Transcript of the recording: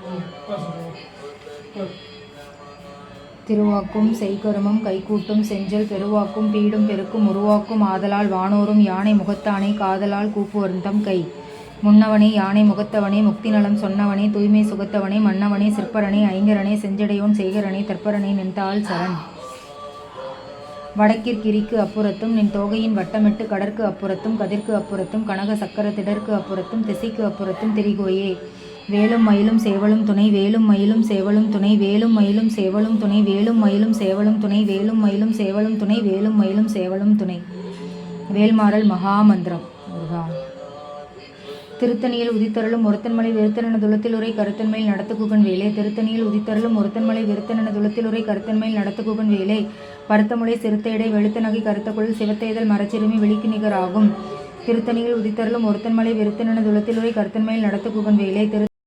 Oh, that's a திருவாக்கும் செய்கருமம் கைகூட்டும் செஞ்சல் பெருவாக்கும் பீடும் பெருக்கும் உருவாக்கும் ஆதலால் வானோரும் யானை முகத்தானே காதலால் கூப்புவர்ந்தம் கை. முன்னவனே யானை முகத்தவனே முக்தி நலம் சொன்னவனே தூய்மை சுகத்தவனே மன்னவனே சிற்பரனே ஐங்கரனே செஞ்சடையோன் செய்கரனே தற்பரனே நின்றால் சரண். வடக்கிற்கிரிக்கு அப்புறத்தும் நின் தோகையின் வட்டமிட்டு கடற்கு அப்புறத்தும் கதிர்க்கு அப்புறத்தும் கனக சக்கர திடற்கு அப்புறத்தும் திசைக்கு அப்புறத்தும் திரிகோயே. வேலும் மயிலும் சேவலும் துணை வேலும் மயிலும் சேவலும் துணை வேலும் மயிலும் சேவலும் துணை வேலும் மயிலும் சேவலும் துணை வேலும் மயிலும் சேவலும் துணை வேலும் மயிலும் சேவலும் துணை. வேல்மாறல் மகாமந்திரம். முருகா. திருத்தணியில் உதித்தருளும் ஒருத்தன்மலை விருத்தனன துளத்திலுரை கருத்தன்மையில் நடத்துகுகன் வேலே. திருத்தணியில் உதித்தருளும் ஒருத்தன்மலை விருத்தனன துளத்திலுரை கருத்தன்மையில் நடத்துகுகன் வேலே. பருத்தமுலை சிறுத்தையடை வெளுத்தநகை கருத்தக்குள் சிவத்தேதல் மரச்சிறுமி விழிக்கு நிகராகும் திருத்தணியில் உதித்தருளும் ஒருத்தன்மலை விருத்தனன துளத்திலுரை கருத்தன்மையில் நடத்துகுகன் வேலே. திரு